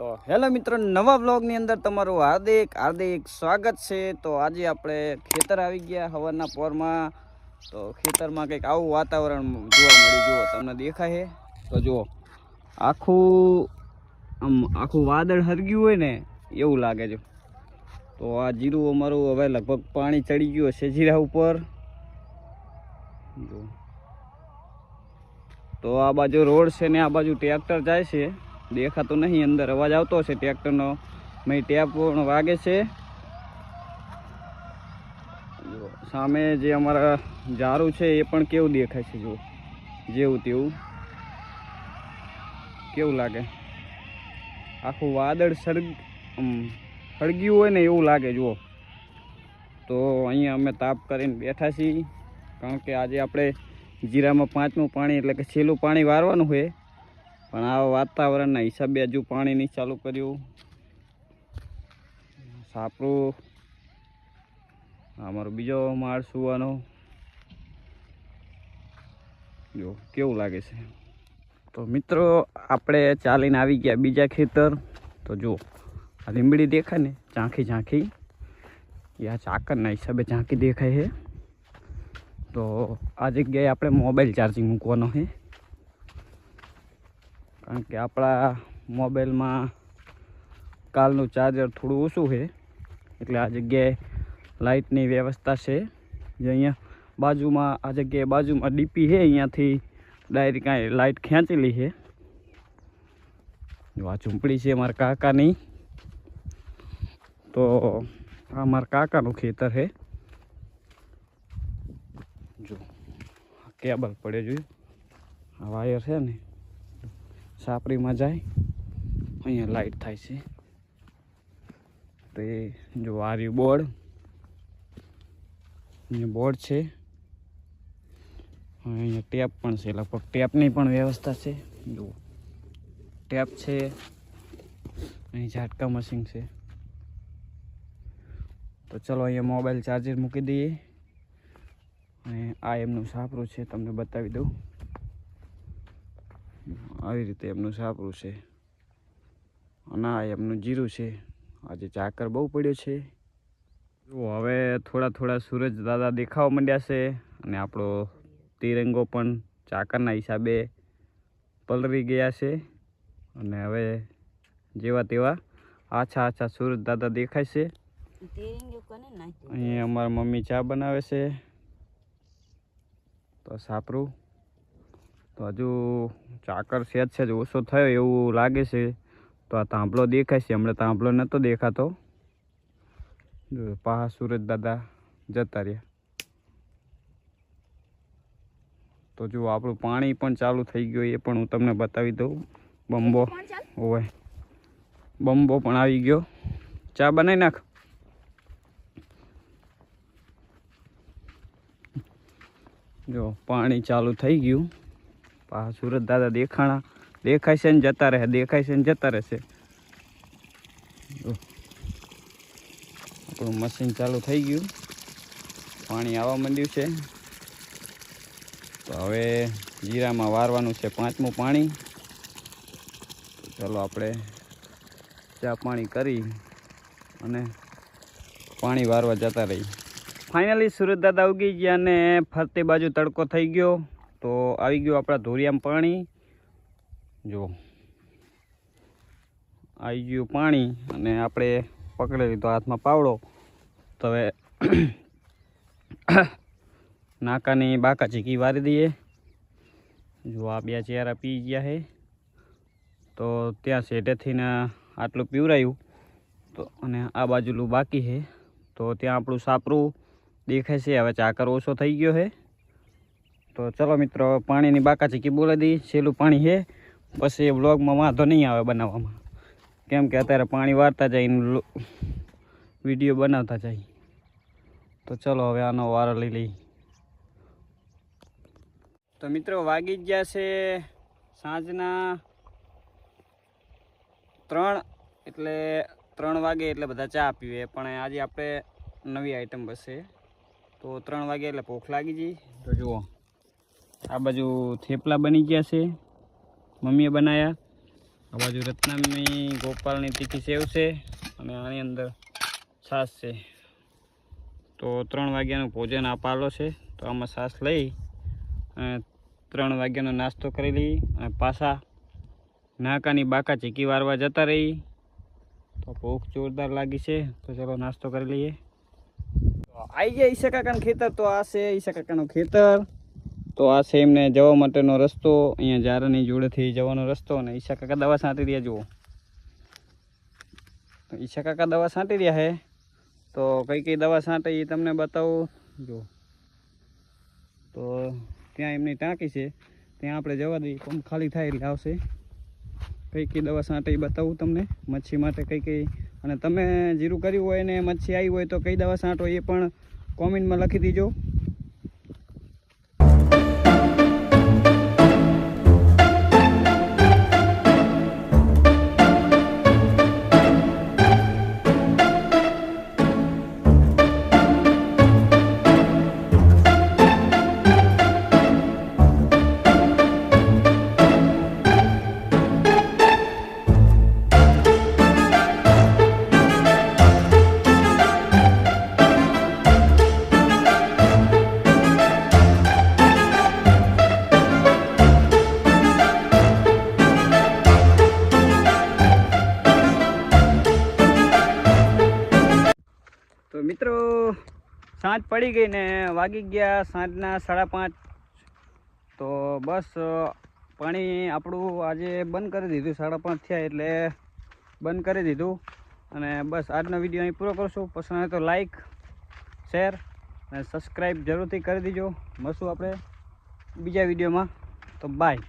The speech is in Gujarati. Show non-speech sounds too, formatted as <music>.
તો હેલો મિત્રો, નવા બ્લોગની અંદર તમારું હાર્દિક હાર્દિક સ્વાગત છે. તો આજે આપણે ખેતર આવી ગયા હવારના પોરમાં. તો ખેતરમાં કંઈક આવું વાતાવરણ જોવા મળ્યું. જુઓ, તમને દેખાય છે? તો જુઓ, આખું આમ આખું વાદળ હરગ્યું હોય ને, એવું લાગે છે. તો આ જીરું અમારું હવે લગભગ પાણી ચડી ગયું હશે જીરા ઉપર. તો આ બાજુ રોડ છે ને, આ બાજુ ટ્રેક્ટર જાય છે. દેખાતો નહીં, અંદર અવાજ આવતો હશે, ટ્રેક્ટરનો. મેં ટેપ પણ વાગે છે. સામે જે અમારા ઝારું છે, એ પણ કેવું દેખાય છે જો જેવું તેવું. કેવું લાગે? આખું વાદળ સળગ સળગ્યું હોય ને એવું લાગે, જુઓ. તો અહીંયા અમે તાપ કરીને બેઠા છીએ, કારણ કે આજે આપણે જીરામાં પાંચમું પાણી, એટલે કે છેલ્લું પાણી વારવાનું હોય પણ આ વાતાવરણના હિસાબે હજુ પાણી નહીં ચાલુ કર્યું. સાપરું અમારો બીજો માળ સુવાનો. જો, કેવું લાગે છે? તો મિત્રો, આપણે ચાલીને આવી ગયા બીજા ખેતર. તો જુઓ, આ લીંબડી દેખાય ને? ઝાંખી ઝાંખી. એ આ ચાકરના હિસાબે ઝાંખી દેખાય છે. તો આ જગ્યાએ આપણે મોબાઈલ ચાર્જિંગ મૂકવાનો છે. કારણ કે આપણા મોબાઈલમાં કાલનું ચાર્જર થોડું ઓછું છે. એટલે આ જગ્યાએ લાઇટની વ્યવસ્થા છે. જે અહીંયા બાજુમાં, આ જગ્યાએ બાજુમાં ડીપી છે. અહીંયાથી ડાયરેક્ટ કાંઈ લાઇટ ખેંચેલી છે. જો આ ઝૂંપડી છે મારા કાકાની. તો આ મારા કાકાનું ખેતર છે. જો કેબલ પડે જોયું. આ વાયર છે ને. સાપરીમાં જાય. અહીંયા લાઈટ થાય છે. તો જો આ રહ્યું બોર્ડ. અહીંયા બોર્ડ છે. અહીંયા ટેપ પણ છે. લગભગ ટેપની પણ વ્યવસ્થા છે. જુઓ. ટેપ છે. અહીં ઝાટકા મશીન છે. તો ચલો અહીંયા મોબાઈલ ચાર્જર મૂકી દઈએ. અને આ એમનું સાપરું છે. તમને બતાવી દઉં. આવી રીતે એમનું સાપરું છે. અને આ એમનું જીરું છે. આજે ચાકર બહુ પડ્યો છે. જુઓ હવે થોડા થોડા સૂરજ દાદા દેખાવા માંડ્યા છે અને આપણો તિરંગો પણ ચાકરના હિસાબે પલરી ગયા છે. અને હવે જેવા તેવા આછા આછા સૂરજ દાદા દેખાય છે. અહીંયા અમારા મમ્મી ચા બનાવે છે. તો સાપરું તો હજુ ચાકર સેજ સેજ ઓછો થયો એવું લાગે છે. તો આ તાંપલો દેખાય છે હમણાં તાંભલો નહોતો દેખાતો. જો પાહા સુરજ દાદા જતા રહ્યા. તો જો આપણું પાણી પણ ચાલુ થઈ ગયું એ પણ હું તમને બતાવી દઉં. બંબો હોય બંબો પણ આવી ગયો. ચા બનાવી નાખ. જો પાણી ચાલુ થઈ ગયું. સુરત દાદા દેખાણા. દેખાય છે ને જતા રહે, દેખાય છે ને જતા રહેશે આપણું મશીન ચાલુ થઈ ગયું. પાણી આવવા માંડ્યું છે. તો હવે જીરામાં વારવાનું છે પાંચમું પાણી. ચાલો આપણે ચા પાણી કરી અને પાણી વારવા જતા રહી. ફાઇનલી સુરત દાદા ઉગી ગયા અને ફરતી બાજુ તડકો થઈ ગયો. તો આવી ગયું આપણા ધોરિયામાં પાણી. જો, આવી ગયું પાણી અને આપણે પકડી લીધો હાથમાં પાવડો. તો હવે <coughs> નાકાની બાકા ચીકી વારી દઈએ. જો આ બે ચેરા પી ગયા છે તો ત્યાં શેઠેથી ને આટલું પીવરાયું. તો અને આ બાજુલું બાકી છે તો ત્યાં આપણું સાપરું દેખાય છે. હવે ચાકર ઓછો થઈ ગયો છે તો ચલો મિત્રો, પાણીની બાકાચી કી બોલાવી દઈએ. છેલ્લું પાણી છે. પછી એ બ્લોગમાં વાંધો નહીં આવે બનાવવામાં. કેમ કે અત્યારે પાણી વારતા જાય વીડિયો બનાવતા જાય. તો ચલો હવે આનો વારો લઈ લઈ તો મિત્રો, વાગી જ ગયા છે સાંજના ત્રણ. એટલે ત્રણ વાગે એટલે બધા ચા પીવે. પણ આજે આપણે નવી આઈટમ બસે તો ત્રણ વાગે એટલે ભૂખ લાગી ગઈ. તો જુઓ. આ બાજુ થેપલા બની ગયા છે. મમ્મીએ બનાવ્યા આ બાજુ રત્નામની ગોપાલની તીખી સેવ છે અને આની અંદર છાશ છે. તો ત્રણ વાગ્યાનું ભોજન આ પાલો છે. તો આમાં છાશ લઈ અને ત્રણ વાગ્યાનો નાસ્તો કરી લઈ અને પાછા નાકાની બાકા ચીકી વારવા જતા રહી. તો ભૂખ જોરદાર લાગી છે. તો ચલો નાસ્તો કરી લઈએ. આવી ગયા ઈશા કાકાનું ખેતર. તો આ છે ઈશા કાકાનું ખેતર. તો આ છે એમને જવા માટેનો રસ્તો, અહીંયા જારાની જોડેથી જવાનો રસ્તો અને ઈશા કાકા દવા છાંટી રહ્યા, જુઓ. ઈશા કાકા દવા છાંટી રહ્યા છે તો કઈ કઈ દવા છાંટે એ તમને બતાવું? જો તો ત્યાં એમની ટાંકી છે. ત્યાં આપણે જવા દઈએ. પંપ ખાલી થાય એટલે આવશે. કઈ કઈ દવા છાંટે એ બતાવું તમને. મચ્છી માટે કઈ કઈ. અને તમે જીરું કર્યું હોય ને મચ્છી આવી હોય તો કઈ દવા છાંટો એ પણ કોમેન્ટમાં લખી દીજો. તો મિત્રો, સાંજ પડી ગઈ ને વાગી ગયા સાંજના સાડા પાંચ. તો બસ પાણી આપણું આજે બંધ કરી દીધું, સાડા પાંચ થયા એટલે બંધ કરી દીધું. અને બસ આજનો વીડિયો અહીં પૂરો કરશું. પસંદ આવે તો લાઈક શેર અને સબસ્ક્રાઈબ જરૂરથી કરી દીજો. મળશું આપણે બીજા વિડીયોમાં. તો બાય